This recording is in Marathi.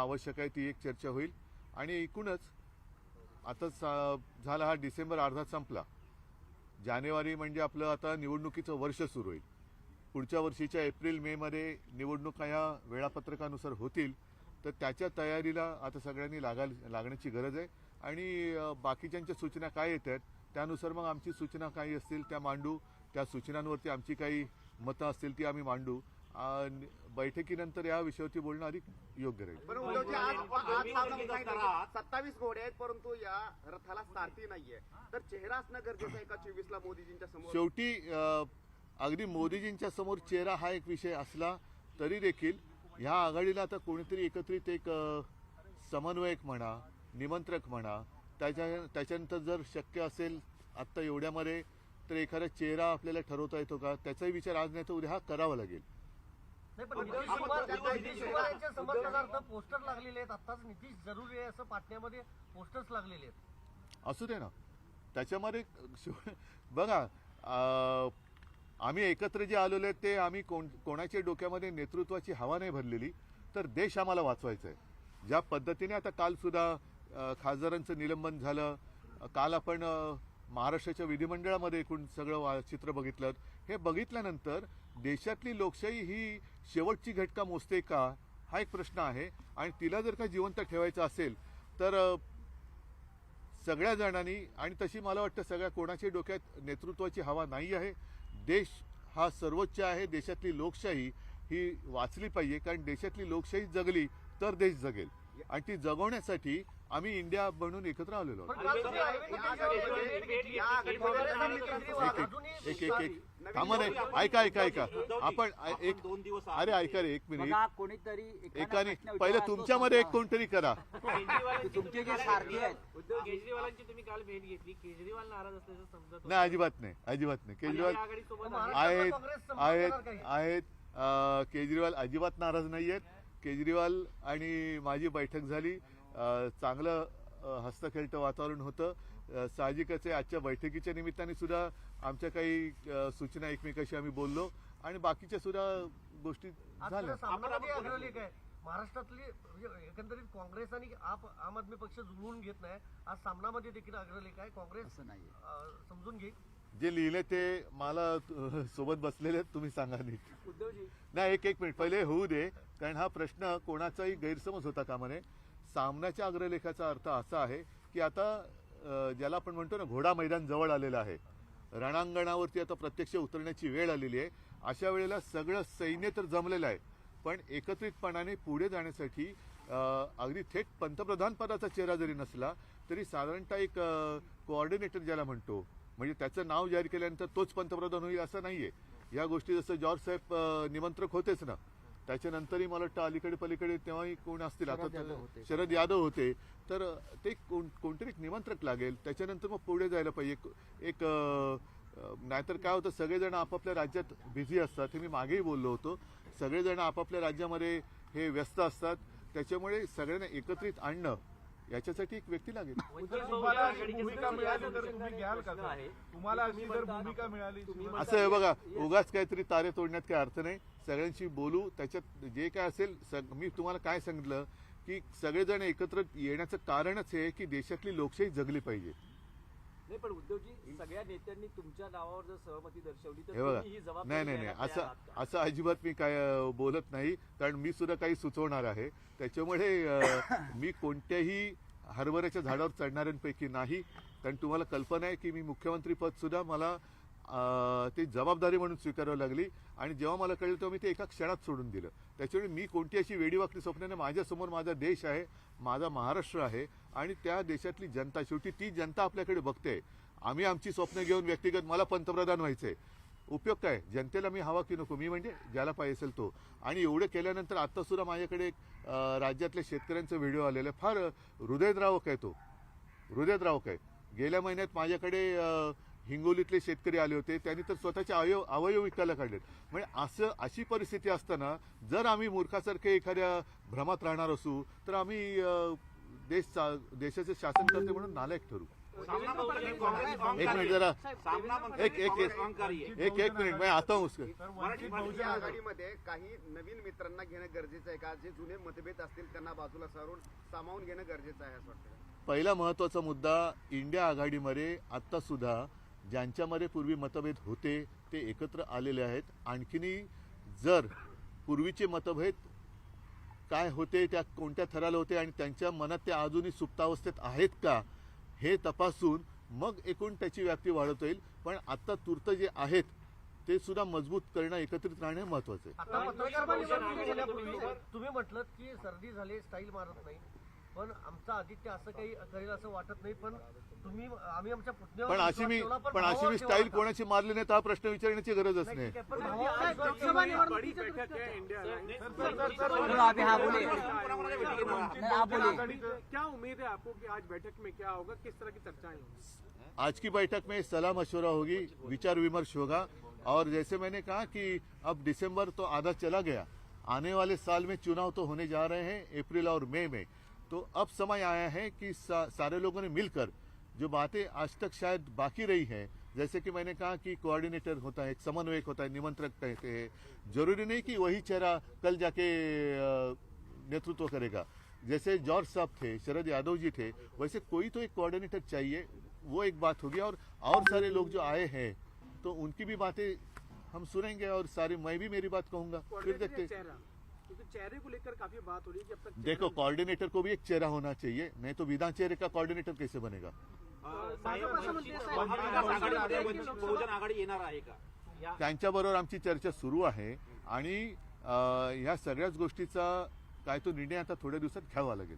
आवश्यक आहे ती एक चर्चा होईल. आणि एकूणच आता सा- झाला हा डिसेंबर अर्धा संपला. जानेवारी म्हणजे आपलं आता निवडणुकीचं वर्ष सुरू होईल. पुढच्या वर्षीच्या एप्रिल मे मध्ये निवडणुका ह्या वेळापत्रकानुसार होतील. तर त्याच्या तयारीला आता सगळ्यांनी लागाल लागण्याची गरज आहे. आणि बाकीच्यांच्या सूचना काय येत आहेत त्यानुसार मग आमची सूचना काही असतील त्या मांडू. त्या सूचनांवरती आमची काही मतं असतील ती आम्ही मांडू. बैठकीनंतर या विषयावरती बोलणं अधिक योग्य राहील सत्तावीस घोडे आहेत परंतु या रथाला सारथी नाहीये. तर चेहरा असणं गरजेचं आहे का चोवीस ला मोदीजींच्या समोर? शेवटी अगदी मोदीजींच्या समोर चेहरा हा एक विषय असला तरी देखील ह्या आघाडीला आता कोणीतरी एकत्रित एक समन्वयक म्हणा निमंत्रक म्हणा त्याच्या त्याच्यानंतर जर शक्य असेल आत्ता एवढ्यामध्ये तर एखादा चेहरा आपल्याला ठरवता येतो का? त्याचाही विचार आज नाही तर उद्या हा करावा लागेल. नाही पण पण नितीश आपण कुमार त्याचा नितीश विषय- कुमार यांच्या समर्थनार्थ पोस्टर लागलेले आहेत. आताच नितीश जरुरी आहे असं पाटण्यामध्ये पोस्टर्स लागलेले आहेत. असू दे ना. त्याच्यामध्ये बघा आम्ही एकत्र जे आलेलो आहेत ते आम्ही कोण कोणाच्या डोक्यामध्ये नेतृत्वाची हवा नाही भरलेली तर देश आम्हाला वाचवायचा आहे ज्या पद्धतीने आता काल सुद्धा अ, खासदारांचं निलंबन झालं काल आपण महाराष्ट्राच्या विधिमंडळामध्ये एकूण सगळं वा- चित्र बघितलं हे बघितल्यानंतर देशातली लोकशाही ही शेवटची घटका मोजते का हा एक प्रश्न आहे. आणि तिला जर का जिवंत ठेवायचं असेल तर सगळ्या जणांनी आणि तशी मला वाटतं सगळ्या कोणाच्या डोक्यात नेतृत्वाची हवा नाही आहे. देश हा सर्वोच्च आहे. देशातली लोकशाही ही वाचली पाहिजे. कारण देशातली लोकशाही जगली तर देश जगेल. आणि ती जगवण्यासाठी आम्ही इंडिया बनून एकत्र आलेलो एक एक एक थांबा नाही ऐका ऐका ऐका. आपण एक दोन दिवस अरे ऐका रे एक मिनिट. कोणीतरी एकाने पहिलं तुमच्यामध्ये एक. कोणतरी करा. तुमचे जे सारथी आहेत. उद्धव केजरीवालांची तुम्ही काल भेट घेतली. केजरीवाल नाराज असल्याचं समजत. नाही अजिबात नाही अजिबात नाही. केजरीवाल आहेत आहेत? आहेत केजरीवाल अजिबात नाराज नाही आहेत केजरीवाल आणि माझी बैठक झाली. चांगलं अं, हस्तखेळतं वातावरण होतं. साहजिकच आहे. आजच्या बैठकीच्या निमित्ताने सुद्धा आमच्या काही सूचना एकमेकाशी आम्ही बोललो. आणि बाकीच्या सुद्धा गोष्टी झाल्या. आहे. महाराष्ट्रातली म्हणजे एकंदरीत काँग्रेस आणि आप आम आदमी पक्ष जुळवून घेत नाही. आज सामनामध्ये देखील अग्रलेख आहे. काँग्रेस असं अं, समजून घे. जे लिहिले ते मला सोबत बसलेले आहेत, तुम्ही सांगा नीट. उद्धवजी. नाही एक एक मिनिट. पहिले होऊ दे. कारण हा प्रश्न कोणाचाही गैरसमज होता कामा नये सामन्याच्या अग्रलेखाचा अर्थ असा आहे की आता ज्याला आपण म्हणतो ना घोडा मैदान जवळ आलेलं आहे. रणांगणावरती आता प्रत्यक्ष उतरण्याची वेळ आलेली आहे. अशा वेळेला सगळं सैन्य तर जमलेलं आहे. पण एकत्रितपणाने पुढे जाण्यासाठी अगदी थेट पंतप्रधान पदाचा चेहरा जरी नसला तरी साधारणतः एक कोऑर्डिनेटर ज्याला म्हणतो म्हणजे त्याचं नाव जाहीर केल्यानंतर तोच पंतप्रधान होईल असं नाहीये. या गोष्टी जसं जॉर्ज साहेब निमंत्रक होतेच ना. त्याच्यानंतरही मला वाटतं अलीकडे पलीकडे तेव्हाही कोण असतील आता शरद यादव तर- होते. शरद यादव होते. तर ते कोण कोणतरी एक निमंत्रक लागेल. त्याच्यानंतर मग पुढे जायला पाहिजे. एक- नाहीतर काय होतं सगळेजण आपापल्या राज्यात बिझी असतात. हे मी मागेही बोललो होतो. सगळेजण आपापल्या राज्यामध्ये हे व्यस्त असतात. त्याच्यामुळे सगळ्यांना एकत्रित आणणं याच्यासाठी एक व्यक्ती लागेल. तुम्हाला असं आहे बघा उगाच काहीतरी तारे तोडण्यात काही अर्थ नाही. सगळ्यांशी बोलू. त्याच्यात जे काय असेल सग- मी तुम्हाला काय सांगितलं की सगळेजण एकत्र येण्याचं कारणच हे आहे की देशातली लोकशाही जगली पाहिजे. नाही पण उद्धवजी सगळ्या नेत्यांनी तुमच्या नावावर जर सहमती दर्शवली तर हे बघा. तुम्ही ही जबाबदारी नाही नाही नाही. घ्यायला असं तयार आहात का? असं अजिबात मी काय अं, बोलत नाही कारण मी सुद्धा काही सुचवणार आहे. त्याच्यामुळे अं, मी कोणत्याही हरभऱ्याच्या झाडावर चढणाऱ्यांपैकी नाही. कारण तुम्हाला कल्पना आहे की मी मुख्यमंत्री पद सुद्धा मला अं, ती जबाबदारी म्हणून स्वीकारावी लागली. आणि जेव्हा मला कळलं तेव्हा मी ते एका क्षणात सोडून दिलं. त्याच्यामुळे मी कोणती अशी वेडीवाकडी स्वप्नाने माझ्यासमोर माझा देश आहे माझा महाराष्ट्र आहे आणि त्या देशातली जनता शेवटी ती जनता आपल्याकडे बघते. आम्ही आमची स्वप्न घेऊन व्यक्तिगत मला पंतप्रधान व्हायचंय. उपयोग काय? जनतेला मी हवा की नको? मी म्हणजे ज्याला पाहिजे असेल तो. आणि एवढं केल्यानंतर आता सुद्धा माझ्याकडे एक राज्यातल्या शेतकऱ्यांचा व्हिडिओ आलेला आहे. फार हृदयद्रावक आहे तो. हृदयद्रावक आहे. गेल्या महिन्यात माझ्याकडे हिंगोलीतले शेतकरी आले होते त्यांनी तर स्वतःचे अवयव अवयव विकायला काढलेत. म्हणजे असं अशी परिस्थिती असताना जर आम्ही मूर्खासारखे एखाद्या भ्रमात राहणार असू तर आम्ही देश देशाचे शासन करते म्हणून नालायक ठरू. एक मिनिट जरा. सामना एक एक एक एक मिनिट. मैं आता हूँ बहुजन आघाडीमध्ये काही नवीन मित्रांना घेणं गरजेचं आहे का? जे जुने मतभेद असतील त्यांना बाजूला सारून सामावून घेणं गरजेचं आहे असं वाटतं पहिला महत्त्वाचा मुद्दा इंडिया आघाडीमध्ये आता सुद्धा ज्यांच्यामध्ये पूर्वी मतभेद होते ते एकत्र आलेले आहेत. आणखीनही जर पूर्वीचे मतभेद काय होते त्या कोणत्या थराला होते आणि त्यांच्या मनात ते अजूनही सुप्तावस्थेत आहेत का हे तपासून मग एकूण त्याची व्याप्ती वाढवता येईल. पण आता तूर्त जे आहेत ते सुद्धा मजबूत करणं एकत्रित राहणे महत्वाचं आहे. तुम्ही म्हटलं की सर्दी झाली स्टाईल मारत नाही. पण आमचा आदित्य असं काही करेल असं वाटत नाही पण तुम्ही आम्ही आमच्या पुतण्यावर पण अशी मी विश्वास ठेवला, पण भावावर अशी मी स्टाईल. कोणाची मारली नाही तर हा प्रश्न विचारण्याची गरजच नाही, नाही ठीक आहे, पण भावावर विश्वास ठेवला. बड़ी बैठक है इंडिया अलायंस बोलिए आघाडीचं क्या उम्मीद है आपको कि आज बैठक में क्या होगा किस तरह की चर्चाएं होंगी आज की बैठक में सलाह मशवरा होगी विचार विमर्श होगा और जैसे मैंने कहा कि अब दिसंबर तो आधा चला गया आने वाले साल में चुनाव तो होने जा रहे हैं अप्रैल और मई में तो अब समय आया है कि सा, सारे लोगों ने मिलकर जो बातें आज तक शायद बाकी रही हैं जैसे कि मैंने कहा कि कोऑर्डिनेटर होता है एक समन्वयक होता है निमंत्रक कहते हैं। ज़रूरी नहीं कि वही चेहरा कल जाके नेतृत्व करेगा। जैसे जॉर्ज साहब थे शरद यादव जी थे वैसे कोई तो एक कोऑर्डिनेटर चाहिए वो एक बात होगी। और और सारे लोग जो आए हैं तो उनकी भी बातें हम सुनेंगे और सारे मैं भी मेरी बात कहूँगा। फिर देखते या चेहरा क्योंकि चेहरे को लेकर काफी बात हो रही है कि अब तक देखो कोऑर्डिनेटर को भी एक चेहरा होना चाहिए नहीं तो बिना चेहरे का कोऑर्डिनेटर कैसे बनेगा? महाविकास आघाडीमध्ये वंचित बहुजन आघाडी येणार आहे का? त्यांच्याबरोबर आमची चर्चा सुरू आहे आणि ह्या सगळ्याच गोष्टीचा काय तो निर्णय आता थोड्या दिवसात घ्यावा लागेल.